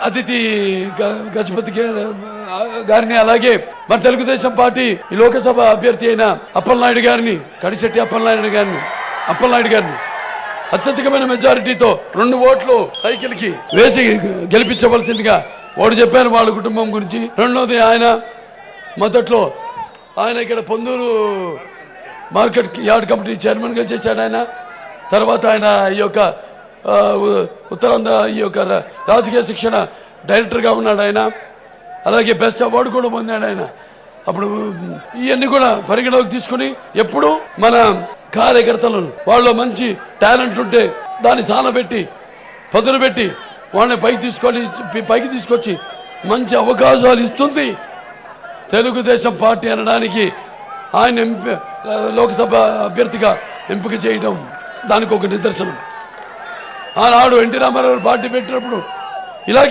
అతిథి గ- గజపతి గారిని అలాగే మన తెలుగుదేశం పార్టీ ఈ లోకసభ అభ్యర్థి అయిన అప్పలనాయుడు గారిని కడిచెట్టి అప్పలనాయుడు గారిని అప్పలనాయుడు గారిని అత్యధికమైన మెజారిటీతో రెండు ఓట్లు సైకిల్కి వేసి గెలిపించవలసిందిగా వాడు చెప్పాను వాళ్ళ కుటుంబం గురించి. రెండోది ఆయన మొదట్లో ఆయన ఇక్కడ పొందూరు మార్కెట్ యార్డ్ కమిటీ చైర్మన్గా చేశాడు ఆయన. తర్వాత ఆయన ఈ యొక్క ఉత్తరాంధ్ర ఈ యొక్క రాజకీయ శిక్షణ డైరెక్టర్గా ఉన్నాడు ఆయన. అలాగే బెస్ట్ అవార్డు కూడా పొందాడు ఆయన. అప్పుడు ఇవన్నీ కూడా పరిగణలోకి తీసుకుని ఎప్పుడు మన కార్యకర్తలను వాళ్ళు మంచి టాలెంట్ ఉంటే దాన్ని సానబెట్టి పదును పెట్టి వాళ్ళని పైకి తీసుకొని పైకి తీసుకొచ్చి మంచి అవకాశాలు ఇస్తుంది. తెలుగుదేశం పార్టీ అనడానికి ఆయన లోక్సభ అభ్యర్థిగా ఎంపిక చేయడం దానికి ఒక నిదర్శనం. ఆనాడు ఎన్టీ రామారావు పార్టీ పెట్టినప్పుడు ఇలాగే